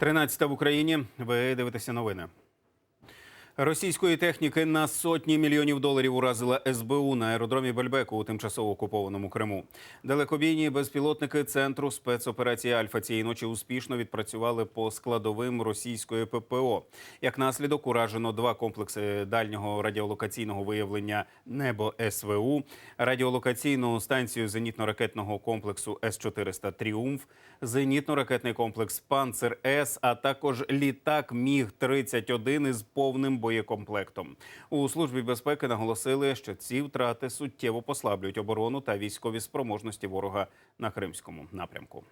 13 в Україні. Ви дивитеся новини. Російської техніки на сотні мільйонів доларів уразила СБУ на аеродромі Бельбеку у тимчасово окупованому Криму. Далекобійні безпілотники центру спецоперації Альфа цієї ночі успішно відпрацювали по складовим російської ППО. Як наслідок уражено два комплекси дальнього радіолокаційного виявлення небо СВУ, радіолокаційну станцію зенітно-ракетного комплексу С 400 Тріумф, зенітно-ракетний комплекс Панцер С, а також літак Міг 31 із повним боєкомплектом. У службі безпеки наголосили, що ці втрати суттєво послаблюють оборону та військові спроможності ворога на кримському напрямку.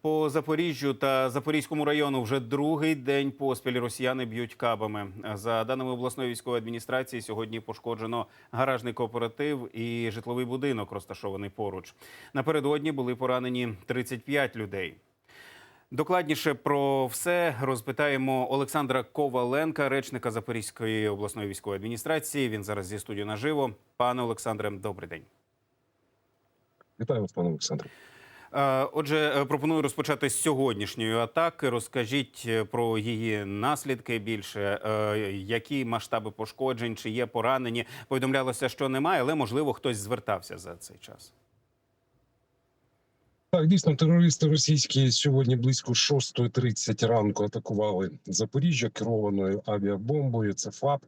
По Запоріжжю та Запорізькому району вже другий день поспіль росіяни б'ють кабами. За даними обласної військової адміністрації, сьогодні пошкоджено гаражний кооператив і житловий будинок, розташований поруч. Напередодні були поранені 35 людей. Докладніше про все розпитаємо Олександра Коваленка, речника Запорізької обласної військової адміністрації. Він зараз зі студією наживо. Пане Олександре, добрий день. Вітаю вас, пане Олександре. Отже, е, пропоную розпочати з сьогоднішньої атаки. Розкажіть е, про її наслідки більше, Е, які масштаби пошкоджень, чи є поранені. Повідомлялося, що немає, але можливо хтось звертався за цей час. Так, дійсно, терористи російські сьогодні близько 6.30 ранку атакували Запоріжжя керованою авіабомбою. Це ФАП.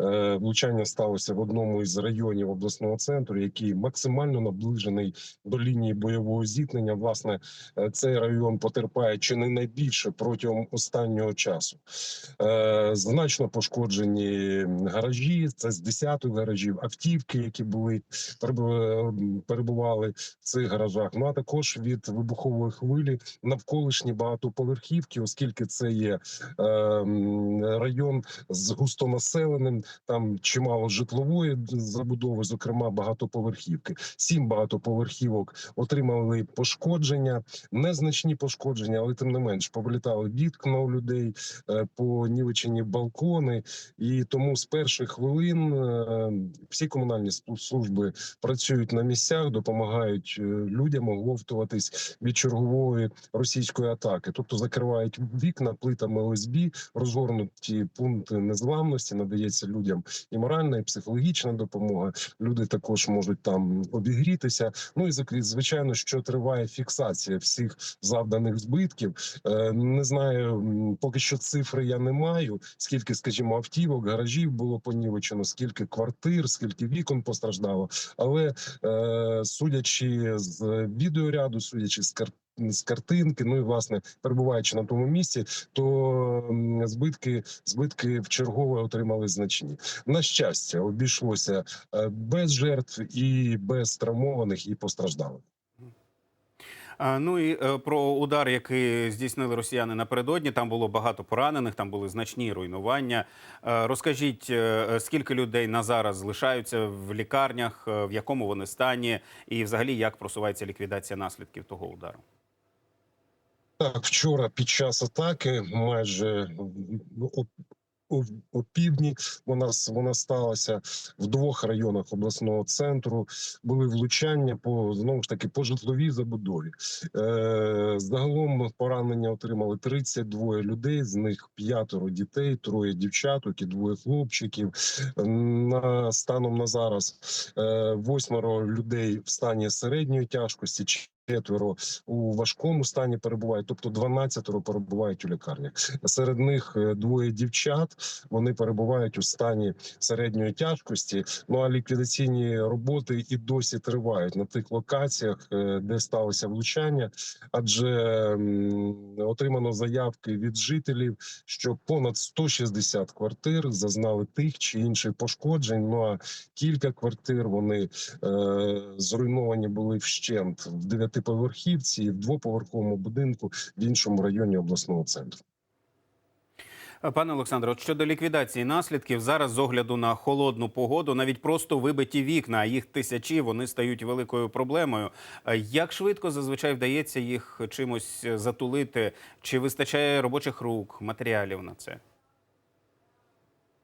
Е, влучання сталося в одному із районів обласного центру, який максимально наближений до лінії бойового зіткнення. Власне, е, цей район потерпає чи не найбільше протягом останнього часу. Е, значно пошкоджені гаражі. Це з десяток гаражів, автівки, які були перебували в цих гаражах. Ну а також від вибухової хвилі навколишні багатоповерхівки, оскільки це є е, район з густонаселеним, там чимало житлової забудови, зокрема багатоповерхівки. Сім багатоповерхівок отримали пошкодження, незначні пошкодження, але тим не менш повлітали вікна у людей, е, понівечені балкони, і тому з перших хвилин е, всі комунальні служби працюють на місцях, допомагають е, людям оговтуватись від чергової російської атаки, тобто закривають вікна плитами ОСБ, розгорнуті пункти незламності, надається людям і моральна, і психологічна допомога. Люди також можуть там обігрітися. Ну і звичайно, що триває фіксація всіх завданих збитків. Е, Не знаю, поки що цифри я не маю. Скільки, скажімо, автівок, гаражів було понівечено, скільки квартир, скільки вікон постраждало. Але е, судячи з відеоряду, судячи з карт. з картинки, ну і власне перебуваючи на тому місці, то збитки збитки в чергове отримали значні. На щастя, обійшлося е, без жертв і без травмованих і постраждалих. Ну і е, про удар, який здійснили росіяни напередодні. Там було багато поранених, там були значні руйнування. Е, Розкажіть, е, скільки людей на зараз залишаються в лікарнях, в якому вони стані, і взагалі як просувається ліквідація наслідків того удару? Так, вчора під час атаки майже ну, о, о, о півдні вона вона сталася в двох районах обласного центру. Були влучання по знову ж таки по житловій забудові. Е, загалом поранення отримали 32 людей. З них п'ятеро дітей, троє дівчаток і двоє хлопчиків. На станом на зараз е, восьмеро людей в стані середньої тяжкості. Четверо у важкому стані перебувають, тобто 12 перебувають у лікарнях. Серед них е, двоє дівчат. Вони перебувають у стані середньої тяжкості. Ну а ліквідаційні роботи і досі тривають на тих локаціях, е, де сталося влучання, адже отримано заявки від жителів, що понад 160 квартир зазнали тих чи інших пошкоджень. Ну а кілька квартир вони е, зруйновані були вщент в дев'ятиповерхівці і в двоповерховому будинку в іншому районі обласного центру. Пане Олександре, щодо ліквідації наслідків, зараз з огляду на холодну погоду, навіть просто вибиті вікна, а їх тисячі, вони стають великою проблемою. Як швидко зазвичай вдається їх чимось затулити? Чи вистачає робочих рук, матеріалів на це?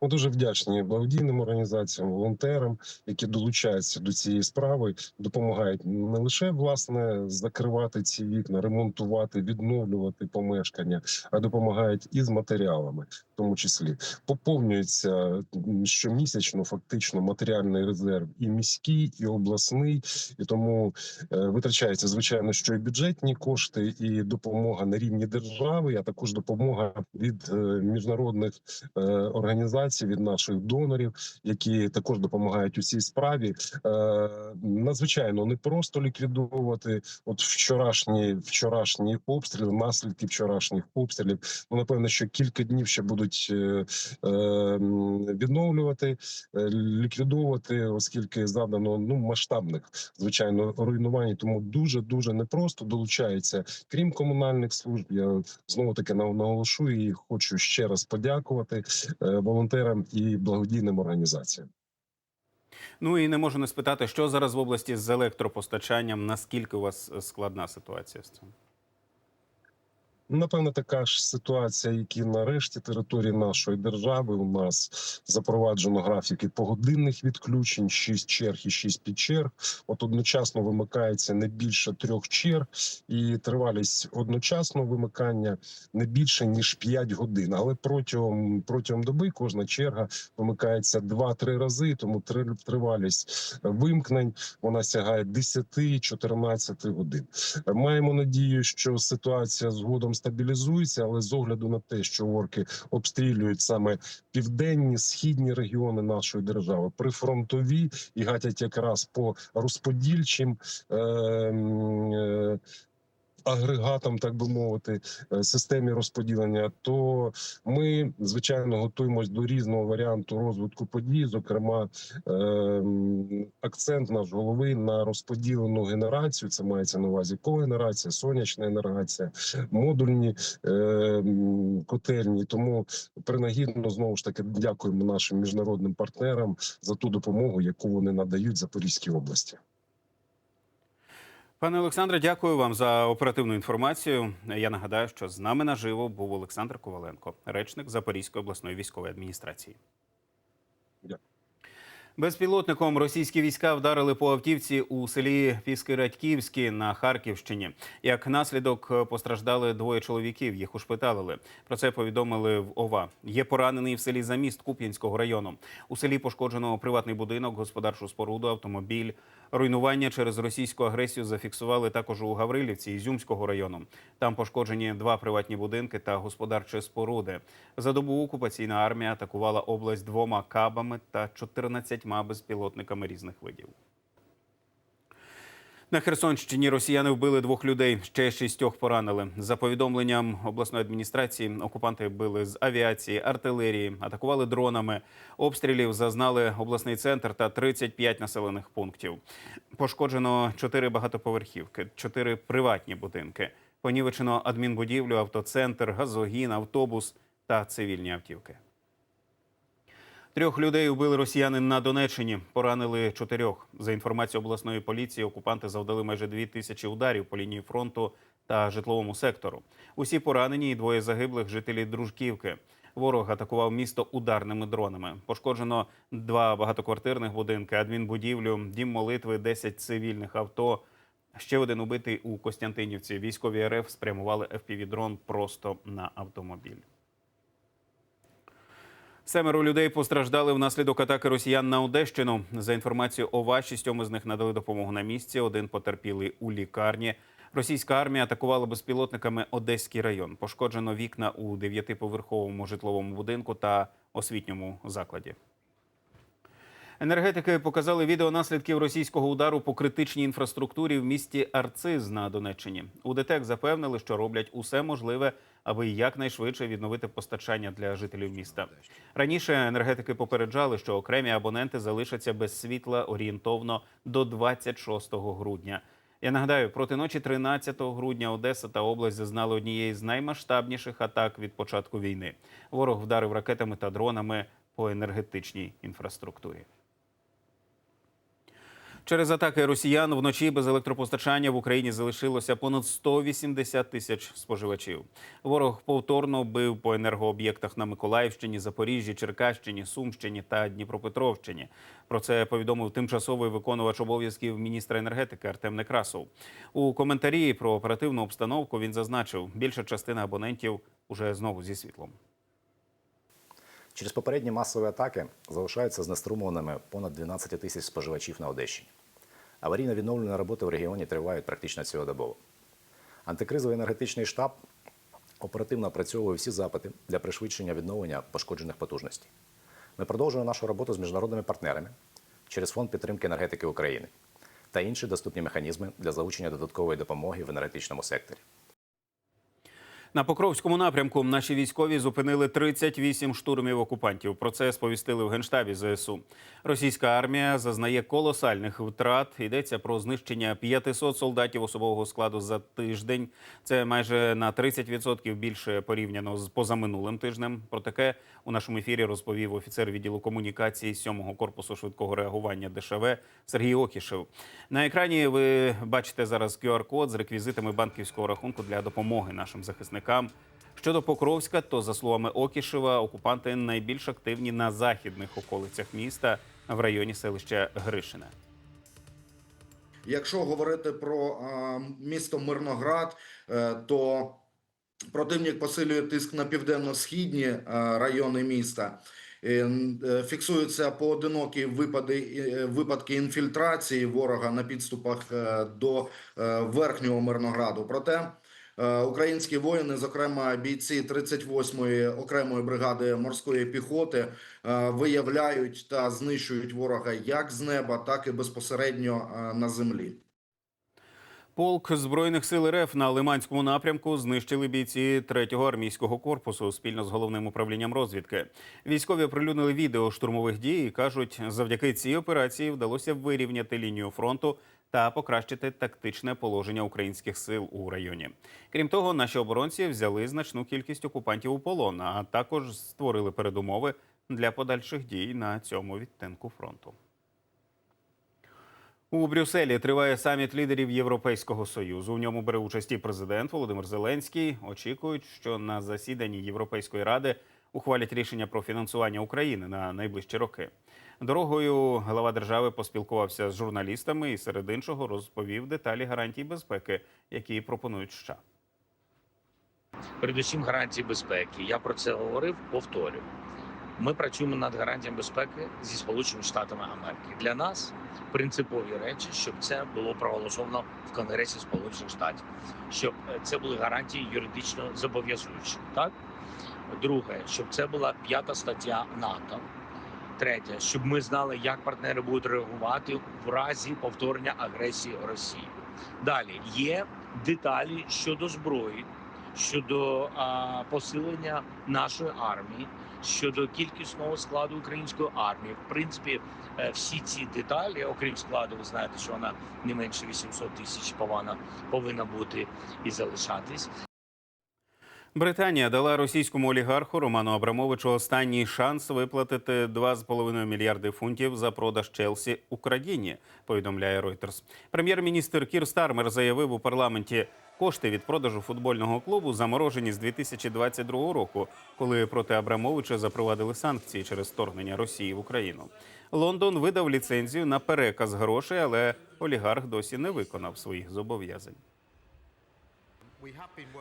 Ми дуже вдячні благодійним організаціям, волонтерам, які долучаються до цієї справи, допомагають не лише власне закривати ці вікна, ремонтувати, відновлювати помешкання, а допомагають і з матеріалами, тому числі поповнюється щомісячно фактично матеріальний резерв і міський, і обласний, і тому е, витрачаються звичайно, що і бюджетні кошти, і допомога на рівні держави, а також допомога від е, міжнародних е, організацій, від наших донорів, які також допомагають у цій справі. Надзвичайно не просто ліквідовувати от вчорашні вчорашні обстріли, наслідки вчорашніх обстрілів. Ну напевно, що кілька днів ще будуть е, е, відновлювати, е, ліквідовувати, оскільки завдано ну масштабних звичайно руйнувань. Тому дуже дуже непросто долучається, крім комунальних служб. Я знову таки на- наголошую і хочу ще раз подякувати е, волонтерам і благодійним організаціям. Ну і не можу не спитати, що зараз в області з електропостачанням. Наскільки у вас складна ситуація з цим? Напевно, така ж ситуація, як і на решті території нашої держави. У нас запроваджено графіки погодинних відключень, 6 черг і 6 підчерг. От одночасно вимикається не більше трьох черг, і тривалість одночасного вимикання не більше ніж 5 годин. Але протягом протягом доби кожна черга вимикається 2-3 рази. Тому три- тривалість вимкнень вона сягає 10-14 годин. Маємо надію, що ситуація згодом стабілізується, але з огляду на те, що орки обстрілюють саме південні східні регіони нашої держави, прифронтові і гатять якраз по розподільчим. Е, е, Агрегатам, так би мовити, е, системі розподілення, то ми звичайно готуємось до різного варіанту розвитку подій. Зокрема, е, акцент наш голови на розподілену генерацію. Це мається на увазі когенерація, сонячна енергація, модульні е, котельні. Тому принагідно знову ж таки дякуємо нашим міжнародним партнерам за ту допомогу, яку вони надають Запорізькій області. Пане Олександре, дякую вам за оперативну інформацію. Я нагадаю, що з нами наживо був Олександр Коваленко, речник Запорізької обласної військової адміністрації. Дякую. Безпілотником російські війська вдарили по автівці у селі Піски-Радьківські на Харківщині. Як наслідок постраждали двоє чоловіків. Їх ушпиталили. Про це повідомили в ОВА. Є поранений в селі Заміст Куп'янського району. У селі пошкоджено приватний будинок, господарчу споруду, автомобіль. Руйнування через російську агресію зафіксували також у Гаврилівці Ізюмського району. Там пошкоджені два приватні будинки та господарчі споруди. За добу окупаційна армія атакувала область двома кабами та 14 безпілотниками різних видів. На Херсонщині росіяни вбили двох людей, ще шістьох поранили. За повідомленням обласної адміністрації, окупанти били з авіації, артилерії, атакували дронами. Обстрілів зазнали обласний центр та 35 населених пунктів. Пошкоджено чотири багатоповерхівки, чотири приватні будинки. Понівечено адмінбудівлю, автоцентр, газогін, автобус та цивільні автівки. Трьох людей убили росіяни на Донеччині, поранили чотирьох. За інформацією обласної поліції, окупанти завдали майже дві тисячі ударів по лінії фронту та житловому сектору. Усі поранені і двоє загиблих жителі Дружківки. Ворог атакував місто ударними дронами. Пошкоджено два багатоквартирних будинки, адмінбудівлю, дім молитви, 10 цивільних авто. Ще один убитий у Костянтинівці. Військові РФ спрямували FPV-дрон просто на автомобіль. Семеро людей постраждали внаслідок атаки росіян на Одещину. За інформацією ОВА, шістьом із них надали допомогу на місці. Один потерпілий у лікарні. Російська армія атакувала безпілотниками Одеський район. Пошкоджено вікна у дев'ятиповерховому житловому будинку та освітньому закладі. Енергетики показали відео наслідків російського удару по критичній інфраструктурі в місті Арциз на Донеччині. У ДТЕК запевнили, що роблять усе можливе, аби якнайшвидше відновити постачання для жителів міста. Раніше енергетики попереджали, що окремі абоненти залишаться без світла орієнтовно до 26 грудня. Я нагадаю, проти ночі 13 грудня Одеса та область зазнали однієї з наймасштабніших атак від початку війни. Ворог вдарив ракетами та дронами по енергетичній інфраструктурі. Через атаки росіян вночі без електропостачання в Україні залишилося понад 180 тисяч споживачів. Ворог повторно бив по енергооб'єктах на Миколаївщині, Запоріжжі, Черкащині, Сумщині та Дніпропетровщині. Про це повідомив тимчасовий виконувач обов'язків міністра енергетики Артем Некрасов. У коментарі про оперативну обстановку він зазначив, більша частина абонентів уже знову зі світлом. Через попередні масові атаки залишаються знеструмованими понад 12 тисяч споживачів на Одещині. Аварійно-відновлені роботи в регіоні тривають практично цілодобово. Антикризовий енергетичний штаб оперативно опрацьовує всі запити для пришвидшення відновлення пошкоджених потужностей. Ми продовжуємо нашу роботу з міжнародними партнерами через Фонд підтримки енергетики України та інші доступні механізми для залучення додаткової допомоги в енергетичному секторі. На Покровському напрямку наші військові зупинили 38 штурмів окупантів. Про це сповістили в генштабі ЗСУ. Російська армія зазнає колосальних втрат. Йдеться про знищення 500 солдатів особового складу за тиждень. Це майже на 30% більше порівняно з позаминулим тижнем. Про таке у нашому ефірі розповів офіцер відділу комунікації 7-го корпусу швидкого реагування ДШВ Сергій Окішев. На екрані ви бачите зараз QR-код з реквізитами банківського рахунку для допомоги нашим захисникам. Щодо Покровська, то за словами Окішева, окупанти найбільш активні на західних околицях міста в районі селища Гришина. Якщо говорити про місто Мирноград, е, то противник посилює тиск на південно-східні е, райони міста. Е, Фіксуються поодинокі випади, випадки інфільтрації ворога на підступах до верхнього Мирнограду. Проте українські воїни, зокрема бійці 38-ї окремої бригади морської піхоти, е, виявляють та знищують ворога як з неба, так і безпосередньо е, на землі. Полк збройних сил РФ на Лиманському напрямку знищили бійці 3-го армійського корпусу спільно з головним управлінням розвідки. Військові оприлюднили відео штурмових дій і кажуть, завдяки цій операції вдалося вирівняти лінію фронту та покращити тактичне положення українських сил у районі. Крім того, наші оборонці взяли значну кількість окупантів у полон, а також створили передумови для подальших дій на цьому відтинку фронту. У Брюсселі триває саміт лідерів Європейського союзу. У ньому бере участь і президент Володимир Зеленський. Очікують, що на засіданні Європейської ради ухвалять рішення про фінансування України на найближчі роки. Дорогою глава держави поспілкувався з журналістами і серед іншого розповів деталі гарантій безпеки, які пропонують США. передусім гарантії безпеки. Я про це говорив, повторю. Ми працюємо над гарантіями безпеки зі Сполученими Штатами Америки. Для нас принципові речі, щоб це було проголосовано в Конгресі Сполучених Штатів, щоб е, це були гарантії юридично зобов'язуючі. Так друге, щоб це була п'ята стаття НАТО. Третє, щоб ми знали, як партнери будуть реагувати в разі повторення агресії Росії. Далі є деталі щодо зброї, щодо а, посилення нашої армії, щодо кількісного складу української армії. В принципі, е, всі ці деталі, окрім складу, ви знаєте, що вона не менше 800 тисяч повинна, повинна бути і залишатись. Британія дала російському олігарху Роману Абрамовичу останній шанс виплатити 2,5 мільярди фунтів за продаж Челсі Україні. Повідомляє Reuters. Прем'єр-міністр Кір Стармер заявив у парламенті. Кошти від продажу футбольного клубу заморожені з 2022 року, коли проти Абрамовича запровадили санкції через вторгнення Росії в Україну. Лондон видав ліцензію на переказ грошей, але олігарх досі не виконав своїх зобов'язань.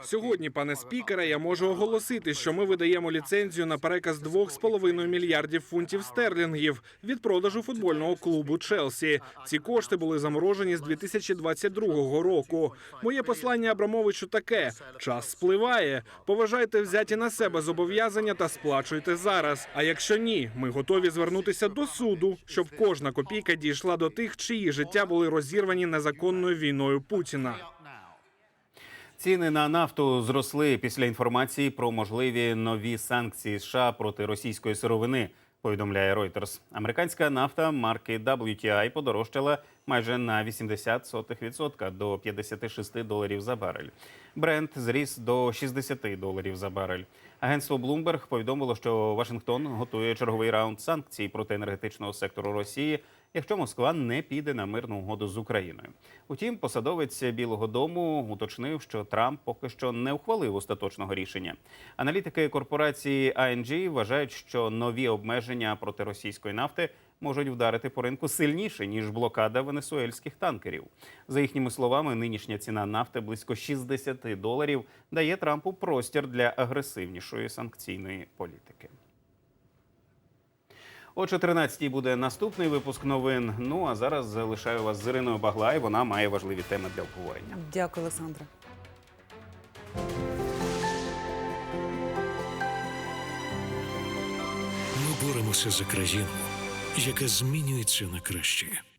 Сьогодні, пане спікере, я можу оголосити, що ми видаємо ліцензію на переказ 2,5 мільярдів фунтів стерлінгів від продажу футбольного клубу Челсі. Ці кошти були заморожені з 2022 року. Моє послання Абрамовичу таке: час спливає. Поважайте взяті на себе зобов'язання та сплачуйте зараз. А якщо ні, ми готові звернутися до суду, щоб кожна копійка дійшла до тих, чиї життя були розірвані незаконною війною Путіна. Ціни на нафту зросли після інформації про можливі нові санкції США проти російської сировини. Повідомляє Reuters. Американська нафта марки WTI подорожчала майже на 0,80% до 56 доларів за барель. Брент зріс до 60 доларів за барель. Агентство Bloomberg повідомило, що Вашингтон готує черговий раунд санкцій проти енергетичного сектору Росії, якщо Москва не піде на мирну угоду з Україною. Утім, посадовець Білого Дому уточнив, що Трамп поки що не ухвалив остаточного рішення. Аналітики корпорації ING вважають, що нові обмеження проти російської нафти можуть вдарити по ринку сильніше ніж блокада венесуельських танкерів. За їхніми словами, нинішня ціна нафти близько 60 доларів дає Трампу простір для агресивнішої санкційної політики. О 14-й буде наступний випуск новин. Ну а зараз залишаю вас з Іриною Баглай. Вона має важливі теми для обговорення. Дякую, Олександра. Ми боремося за країну, яка змінюється на краще.